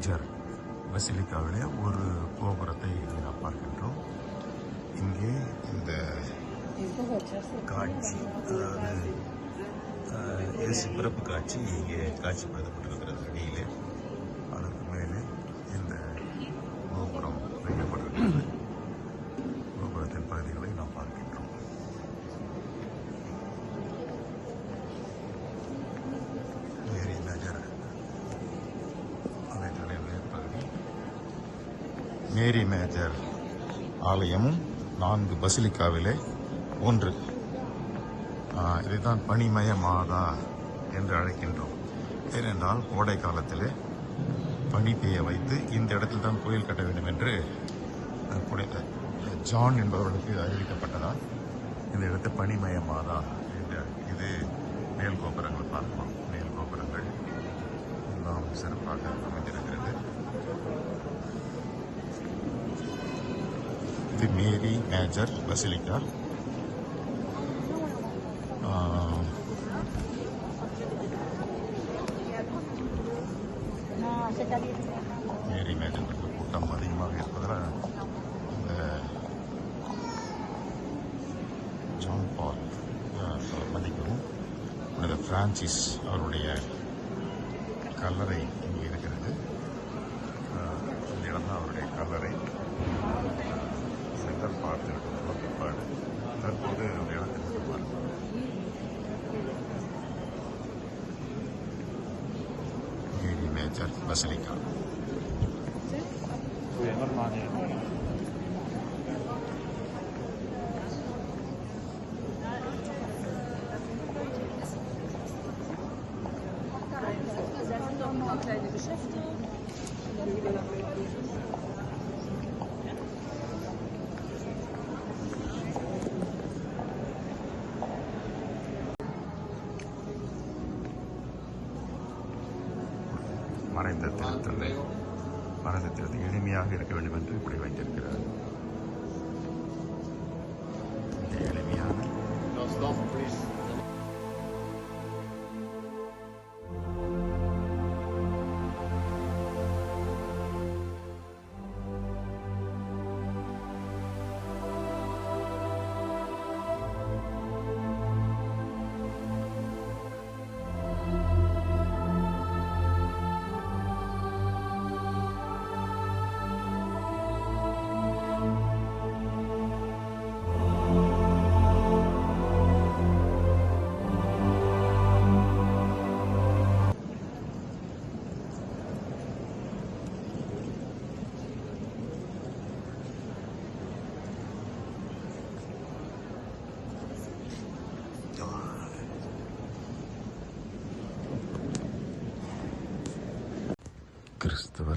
Major பசிலிக்காவிலே ஒரு கோபுரத்தை நாம் பார்க்கின்றோம். இங்கே இந்த காட்சி அதாவது இயேசு பிறப்பு காட்சி இங்கே காட்சிப்படுத்தப்பட்டிருக்கிறது அடியிலே. மேரி மேஜர் ஆலயமும் நான்கு பசிலிக்காவிலே ஒன்று. ஆஹ், இதைத்தான் பனிமய மாதா என்று அழைக்கின்றோம். ஏனென்றால் கோடை காலத்திலே பனி பெய்ய வைத்து இந்த இடத்தில் தான் கோயில் கட்ட வேண்டும் என்று ஜான் என்பவர்களுக்கு அறிவிக்கப்பட்டதால் இந்த இடத்தை பனிமய மாதா என்று இது மேல் கோபுரங்கள் பார்க்கலாம். மேல் கோபுரங்கள் எல்லாம் சிறப்பாக அமைந்திருக்கிறது. இது Mary Major basilica Mary Major கூட்டம் அதிகமாக இருப்பதால் இந்த ஜான் பால் மதிக்கவும் புனித பிரான்சிஸ் அவருடைய கல்லறை இங்கே இருக்கிறது. இந்த இடம் தான் அவருடைய கல்லறை. Center Basilica. Sehr viele kleine Geschäfte. மறைந்த திருத்தந்தை. மறைந்த திருத்தந்தை எளிமையாக இருக்க வேண்டும் என்று இப்படி வைத்திருக்கிறார்.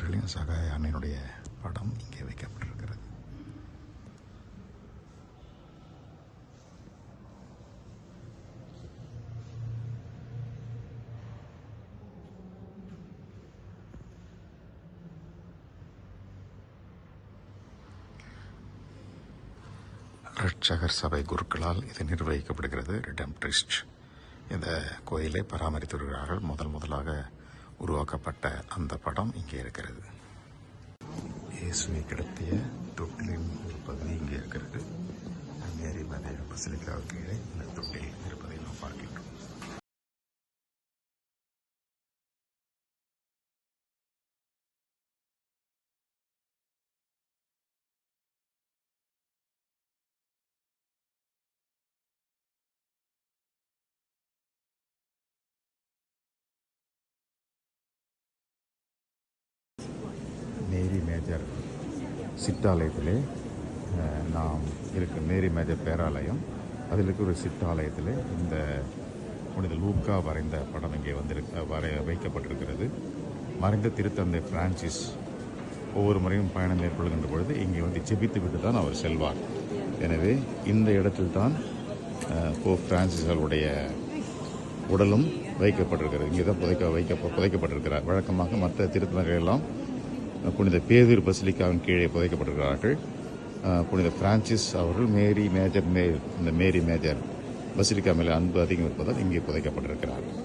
அவர்களின் சக அண்ணனுடைய படம் இங்கே வைக்கப்பட்டிருக்கிறது. ரட்சகர் சபை குருக்களால் இது நிர்வகிக்கப்படுகிறது. ரிடம்ட்ரிஸ்ட் இந்த கோயிலை பராமரித்து வருகிறார்கள். முதல் முதலாக உருவாக்கப்பட்ட அந்த படம் இங்கே இருக்கிறது. இயேசுவை கிடத்திய தொட்டிலின் ஒரு பகுதி இங்கே இருக்கிறது. மேரி மதேவ பசிலிக்காவுக்கு இந்த தொட்டில். சிற்றாலயத்திலே நாம் இருக்க மேரி மேஜர் பேராலயம். அதில் இருக்கிற ஒரு சிற்றாலயத்தில் இந்த புனித லூக்கா வரைந்த படம் இங்கே வந்திருக்க வரை வைக்கப்பட்டிருக்கிறது. மறைந்த திருத்தந்தை பிரான்சிஸ் ஒவ்வொரு முறையும் பயணம் மேற்கொள்கின்ற பொழுது இங்கே வந்து ஜெபித்து விட்டு தான் அவர் செல்வார். எனவே இந்த இடத்தில் தான் போ பிரான்சிஸ் அவருடைய உடலும் வைக்கப்பட்டிருக்கிறது. இங்கே தான் புதைக்க வைக்க புதைக்கப்பட்டிருக்கிறார். வழக்கமாக மற்ற திருத்தலங்கள் எல்லாம் புனித பேதூர் பசிலிக்காவின் கீழே புதைக்கப்பட்டிருக்கிறார்கள் புனித பிரான்சிஸ் அவர்கள் மேரி மேஜர் மே இந்த மேரி மேஜர் பசிலிக்கா மேலே அன்பு அதிகம் இருப்பதால் இங்கே புதைக்கப்பட்டிருக்கிறார்கள்.